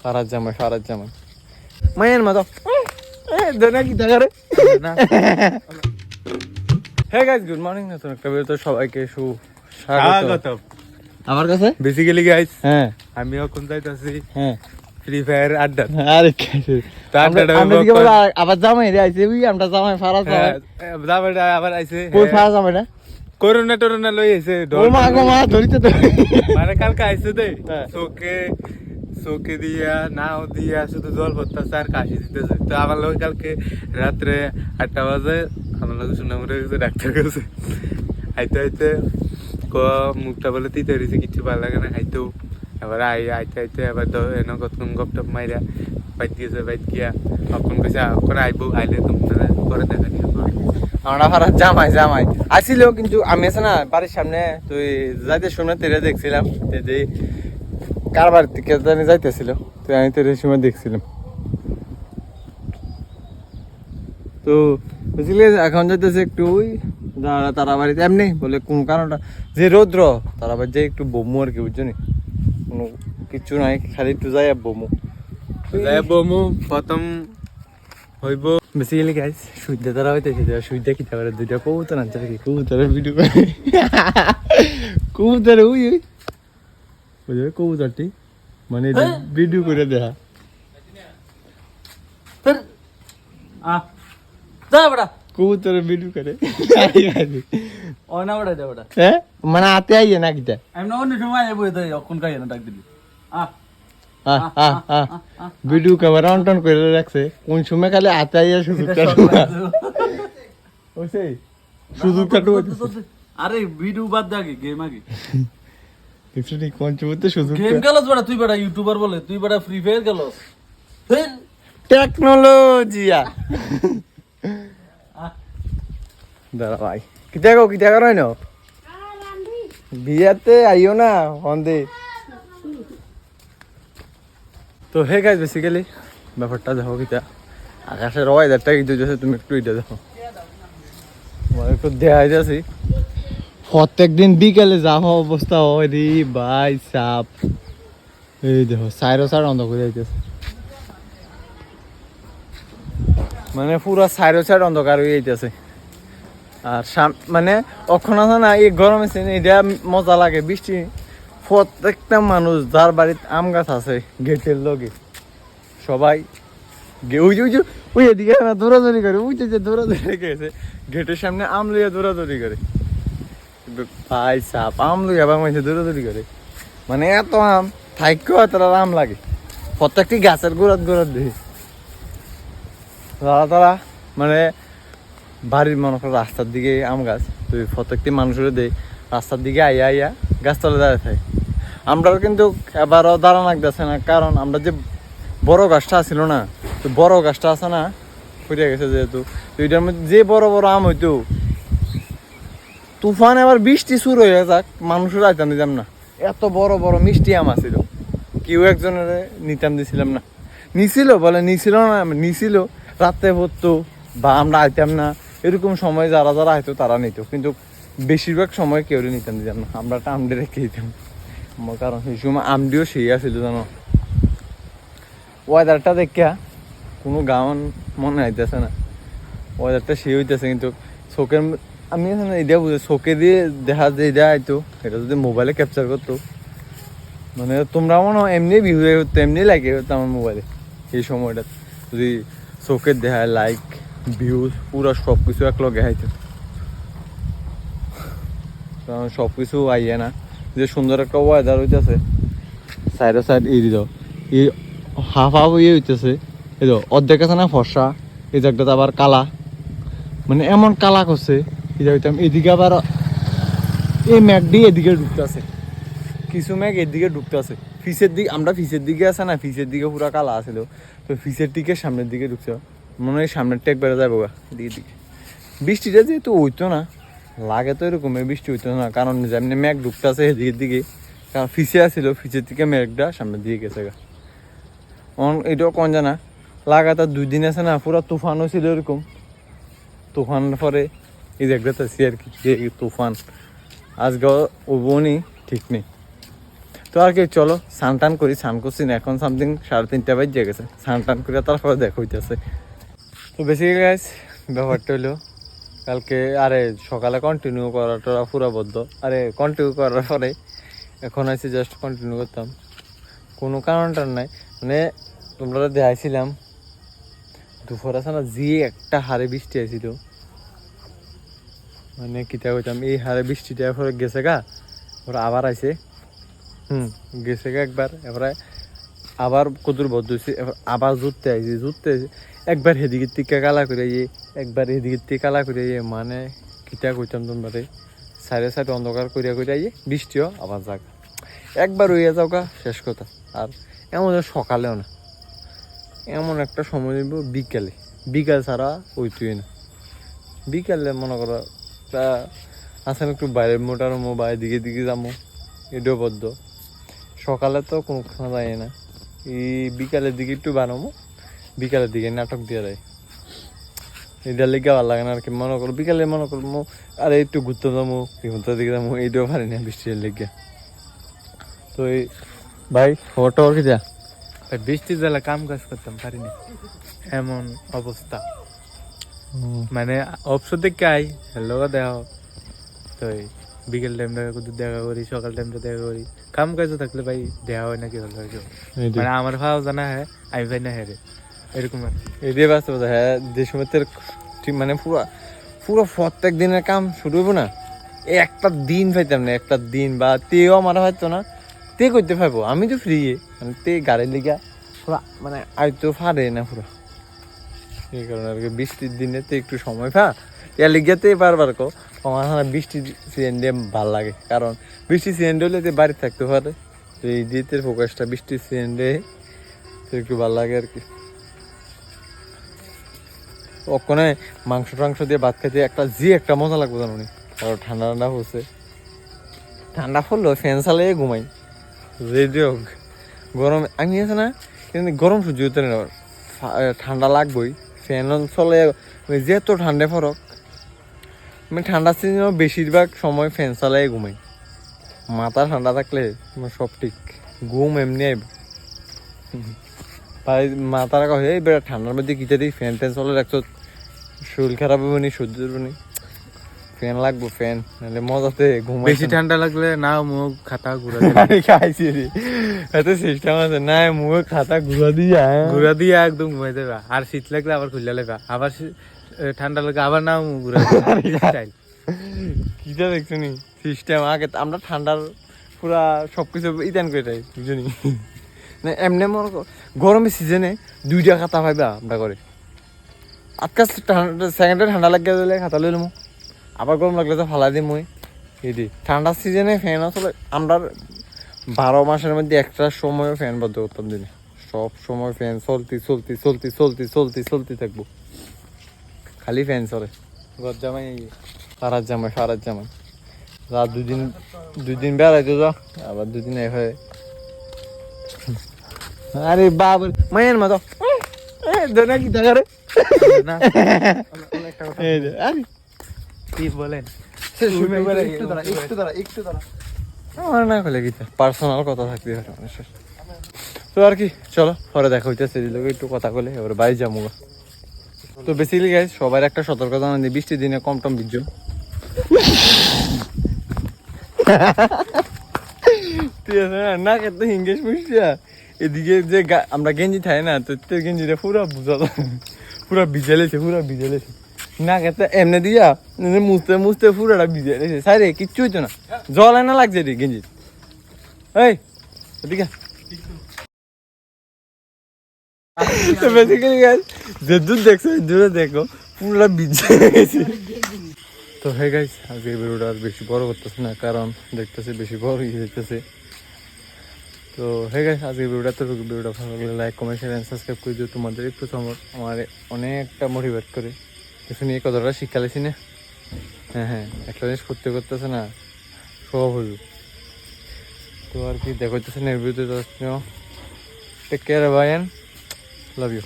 সারার জামাই জামাই। মায়ের মতো। দেনা কি হ্যাঁ গাইজ গুড মর্নিং নতুন একটা সবাইকে সু স্বাগত। আমার কাছে? বেসিক্যালি গাইস হ্যাঁ। আমি এখন যাইতাছি হ্যাঁ। ফ্রি ফায়ার আড্ডা। আরে আবার জামাই রে আইছে উই আমরা জামাই হ্যাঁ, জামাই। যাবেটা আবার আইছে করোনা টরোনা লই আইছে ও মা গো মা ধরিতে তো। মানে কালকে আইছে দে। হ্যাঁ। চোখে দিয়া, নাও দিয়া শুধু জল ভরতেছে আর কাশি দিতেছে। তো আমার লোক কালকে রাত্রে আটটা বাজে, আমার লোক শুনে মরে গেছে, ডাক্তার কাছে। আইতে আইতে ক, মুখটা বলে তিতে রয়েছে কিছু ভালো লাগে না, খাইতেও। এবার আই, আইতে আইতে এবার এনে কতক্ষণ গপ টপ মাইরা বাইত গিয়েছে বাইত গিয়া তখন কইছে এখন আইবো? আইলে তোমার পরে দেখা নিয়ে আমরা জামাই জামাই। আসিল কিন্তু, আমি আছে না, বাড়ির সামনে তুই যাইতে শুনে তেরে দেখছিলাম তে যে কারবার থেকে জানি যাইতেছিল তুই আমি তেরে সময় দেখছিলাম। তো বুঝলি এখন যাইতেছে একটু ওই তারা বাড়িতে এমনি বলে কোন কারণটা? যে রৌদ্র তারা বাড়ি যে একটু বমু আর কি বুঝছ কোনো কিচ্ছু নাই খালি একটু যাই বমু যাই বমু প্রথম হইব। বেসিক্যালি গাইস সূর্য তারা হইতেছে তো সূর্য কি তারপরে দুইটা কবুতর আনছে কবুতরের ভিডিও করে। কবুতর ওই। ওই বুঝবে কবুতরটি মানে ভিডিও করে দেখা যা বেটা। কবুতরের ভিডিও করে। অনা বেটা যা বেটা। হ্যাঁ? মানে হাতে আইয়ে না কিটা? এমন অন্য সময় আইবো তো অক্ষণ কাই না ডাক দিবি। আ। ভিডিও ক্যামেরা অন টন করে রাখছে। কোন সময় খালি হাতে আইয়া সুযোগটা ওইছে সুযোগটা ঢুকাইতেছে। আরে ভিডিও বাদ দে আগে গেম আগে। কোন সময় সুযোগ গেম খেলস বেটা তুই বেটা ইউটিউবার বলে তুই বেটা ফ্রি ফায়ার হেল টেকনোলজিয়া। দাঁড়া ভাই কিতা গো কিতা করো ন বিয়াতে আইও না হন্দে তো হে গাইজ বেসিক্যালি ব্যাপারটা দেখো কিতা আকাশের ওয়েদারটা কিন্তু তুমি একটু এটা দেখো। একটু দেখাই যাচ্ছি প্রত্যেক দিন বিকেলে যা হওয়া অবস্থা হয় রে ভাই সাপ। এই দেখো সাইরো সাইড অন্ধ করে যাইতেছে মানে পুরো সাইডো সাইড অন্ধকার হয়ে যাইতেছে। আর সাম- মানে অক্ষণ না, এই গরমে এটা মজা লাগে, বৃষ্টি। প্রত্যেকটা মানুষ যার বাড়িতে আম গাছ আছে, গেটের লগে, সবাই ওই যে ওই যে, ওই এদিকে দৌড়াদৌড়ি করে, ওই যে দৌড়াদৌড়ি গেছে গেটের সামনে আম লইয়া দৌড়াদৌড়ি করে। ভাই সাপ আম লইয়া বা মাঝে দৌড়াদৌড়ি করে। মানে এত আম থাইকেও এত আম লাগে। প্রত্যেকটি গাছের গোড়াত গোড়াত দেখি তারা তারা মানে বাড়ির মনে করো রাস্তার দিকে আম গাছ তুই প্রত্যেকটি মানুষের দেয়। রাস্তার দিকে আইয়া আইয়া গাছতলা দাঁড়িয়ে থাকে। আমরাও কিন্তু এবারও দাঁড়ানো লাগতেছে না, কারণ আমরা যে বড় গাছটা ছিল না, তো বড় গাছটা আছে না ফুটে গেছে যেহেতু। তো এটার মধ্যে যে বড় বড় আম হইতো তুফান এবার বৃষ্টি শুরু হয়ে যাক, মানুষের আইতাম দিতাম না। এত বড় বড় মিষ্টি আম আছিল। কেউ একজনের নিতাম দিছিলাম না। নিছিল বলে নিছিল না নিছিল। রাতে পড়তো, বা আমরা আইতাম না। এরকম সময় যারা যারা আইতো তারা নিত। কিন্তু বেশিরভাগ সময় কেউ নিতাম দিতাম না। আমরা একটা আমডি রেখে দিতাম। কারণ সেই সময় আমডিও সেই আছিল জানো। ওয়েদারটা দেখিয়া কোনো গাউন মনে আইতেছে না। ওয়েদারটা সেই হইতেছে, কিন্তু চোখের আমি এখন এটা বুঝে চোখে দিয়ে দেখা যে এটা আইতো এটা যদি মোবাইলে ক্যাপচার করতো মানে তোমরা মনে হয় এমনি ভিউ হতো এমনি লাগে হতো আমার মোবাইলে এই সময়টা যদি চোখের দেখা লাইক ভিউজ পুরো সব কিছু এক লগে হাইতো কারণ সব কিছু আইয়ে না। যে সুন্দর একটা ওয়েদার হইতেছে সাইডে সাইড এই দিল এই হাফ হাফ ইয়ে হইতেছে এই তো অর্ধেক আছে না ফর্সা এই জায়গাটা আবার কালা। মানে এমন কালা করছে এই জায়গাটা এদিকে আবার এই ম্যাগ দিয়ে এদিকে ঢুকতেছে। কিছু ম্যাগ এদিকে ঢুকতেছে। ফিসের দিকে আমরা ফিসের দিকে আছে না, ফিসের দিকে পুরো কালা আছিল। তো ফিসের দিকে সামনের দিকে ঢুকছে। মনে হয় সামনের টেক বেড়ে যাব গা দিকে দিকে বৃষ্টিটা যেহেতু হইতো না, লাগে তো এরকম বৃষ্টি হইতো না, কারণ যেমনি ম্যাগ ঢুকতেছে এদিকের দিকে কারণ ফিসে আসছিল ফিসের দিকে ম্যাগটা সামনের দিকে গেছে গা। অন এটাও কন জানা? লাগাতার দুই দিন আছে না, পুরা তুফানও ছিল এরকম। তুফানের পরে এই জায়গাটা আছি আর কি যে তুফান। আজকে ওবনি ঠিক নেই। তো আর কি, চলো স্নান টান করি, স্নান করছি না, এখন সামথিং সাড়ে তিনটা বাজে গেছে। স্নান টান করে তারপরে দেখা হইতেছে। তো বেসিক্যালি গাইস ব্যাপারটা হলো, কালকে, আরে, সকালে কন্টিনিউ করাটা পুরা বদ্ধ। আরে কন্টিনিউ করার পরে, এখন আছে জাস্ট কন্টিনিউ করতাম। কোনো কারণটা নাই। মানে তোমরা দেখাইছিলাম, দুপুর আছে না, যে একটা হারে বৃষ্টি আইছিল। মানে কিতা কইতাম, এই হারে বৃষ্টিটা এরপরে গেছে গা ওরা আবার আইছে। হুম, গেছে গা একবার এবারে আবার কদুর বদ্ধ হয়েছে আবার জুততে আইছে জুততে একবার হেদিকের থেকে কালা করে ইয়ে একবার এদিকের থেকে কালা করে ইয়ে মানে কিতা কইতাম তোমরা, সাইডে সাইডে অন্ধকার করিয়া করিয়া ইয়ে বৃষ্টিও আবার যাক। একবার হইয়া যাও গা, শেষ কথা। আর এমন সকালেও না। এমন একটা সময় দিব বিকালে। বিকাল ছাড়া ওইতুই না। বিকালে মনে করো তা আসলে একটু বাইরের মোটার মো বা এদিকে দিকে যাব। এটাও বদ্ধ। সকালে তো কোনো খানা যায় না। এই বিকালের দিকে একটু বানাবো, বিকালের দিকে নাটক দিয়ে দেয়। এটার লেগে ভালো লাগে না আর কি, মনে করো, বিকালে মনে করো আরে একটু ঘুরতে যাব ঘুরতে দিকে যাব, এইটাও পারি না বৃষ্টির লেগে। তো এই ভাই টবর কি যা? বৃষ্টির জ্বালা কাম কাজ করতাম, পারিনি। এমন অবস্থা। মানে অবসর দেখে আই হ্যালো দেওয়া তো বিকেল টাইমটা কত দেখা করি সকাল টাইমটা দেখা করি। কাম কাজও থাকলে ভাই দেওয়া হয় নাকি হলো মানে আমার ভাও জানা হ্যাঁ আমি ভাই না হ্যাঁ রে। এরকম। এটাই বাস্তবতা হ্যাঁ যে সময় ঠিক মানে পুরো পুরো প্রত্যেক দিনের কাম শুরু হইব না। একটা দিন পাইতাম না একটা দিন বা তেও আমার হয়তো না তে করতে পারব। আমি তো ফ্রি মানে তে গাড়ির লিগা পুরো মানে আয়তো ফারে না পুরো। এই কারণে আর কি বৃষ্টির দিনে তো একটু সময় পা এর লিগাতে বারবার কো আমার না বৃষ্টির সিজন দিয়ে ভালো লাগে। কারণ বৃষ্টির সিজন হলে তো বাড়ি থাকতে পারে, তো এই দিতের ফোকাসটা বৃষ্টির সিজন তো একটু ভালো লাগে আর কি। ওখানে মাংস টাংস দিয়ে ভাত খেতে একটা জি একটা মজা লাগবে জানো আর ঠান্ডা ঠান্ডা হচ্ছে। ঠান্ডা পড়ল ফ্যান চালিয়ে ঘুমাই। রেডি হোক, গরম আমি আছে না? কিন্তু গরম সহ্য হতে না। ঠান্ডা লাগবেই। ফ্যান চলে যেহেতু ঠান্ডা ফরক মানে ঠান্ডার সিজনে বেশিরভাগ সময় ফ্যান চালাই ঘুমাই। মাথা ঠান্ডা থাকলে সব ঠিক, ঘুম এমনি আইব ভাই মাথার কথা এই বেড়া ঠান্ডার মধ্যে কিতে দিই ফ্যান ফ্যান চলে রাখছো শরীর খারাপ হবে নি, সহ্য হবে নি। ফ্যান লাগবো ফ্যান। নাহলে মজাতে ঘুমাই বেশি ঠান্ডা লাগলে না মুখ খাতা ঘুরা আমি খাইছি রে। এত সিস্টেম আছে। না মুখে খাতা ঘুরা দিয়া। ঘুরা দিয়ে একদম ঘুমাই দেবে আর শীত লাগলে আবার খুললে লেবা আবার ঠান্ডা লাগলে আবার না মুখ ঘুরা স্টাইল কিটা দেখছ নি? সিস্টেম আগে আমরা ঠান্ডার পুরা সবকিছু ইতান করে তাই বুঝলি না? এমনি মনে কর গরমের সিজনে দুইটা খাতা পাইবা আমরা করে আজকাল ঠান্ডা সেকেন্ডে ঠান্ডা লাগিয়ে দিলে খাতা লইলাম আবার গরম লাগলে তো ফালাই দিই মই এটি ঠান্ডার সিজনে ফ্যান আসলে আমরা বারো মাসের মধ্যে একটা সময় ফ্যান বন্ধ করতাম দিনে। সব সময় ফ্যান চলতি চলতি চলতি চলতি চলতি চলতি থাকব। খালি ফ্যান চলে। গজ্জামাই সারার জামাই সারার জামাই। রাত দুদিন দুদিন বেড়াইতে যা আবার দুদিন এই হয় আরে বাবা মায়ের মতো। দোনা কি এই আরে। কি বলেন। একটু দাঁড়া একটু দাঁড়া একটু দাঁড়া। আমার না কি পার্সোনাল কথা থাকতে পারে মানুষের তো আর কি চলো পরে দেখা হইতেছে একটু কথা বলে এবার বাড়ি যাব গা। তো বেসিক্যালি গাইজ সবার একটা সতর্কতা মানে বৃষ্টির দিনে কম টম ঠিক আছে না না মিশিয়া। এদিকে যে আমরা গেঞ্জি থাই না তো তোর গেঞ্জিটা পুরা বুঝা পুরা ভিজেলেছে পুরা ভিজেলেছে। না খেতে এমনি দিয়া মুছতে মুছতে পুরাটা ভিজেলেছে সাইরে কিচ্ছু হইতো না। জল এনে লাগছে রে গেঞ্জি এই এদিকে তো বেসিক্যালি গাইস যে দূর দেখছ দূরে দেখো পুরোটা ভিজে গেছে তো হে গাইস আজকে ভিডিওটা আর বেশি বড় করতেছে না কারণ দেখতেছে বেশি বড় হয়ে যেতেছে তো হে গাইস আজকে ভিডিওটা তো ভিডিওটা ভালো লাগলে লাইক কমেন্ট শেয়ার সাবস্ক্রাইব করে দিও। তোমাদের একটু সময় আমার অনেকটা মোটিভেট করে। নিয়ে কতটা শিক্ষা লেছি না? হ্যাঁ হ্যাঁ একটা জিনিস করতে করতেছে না, সব হইব তো আর কি দেখো হচ্ছে না ভিডিওতে take care bye love you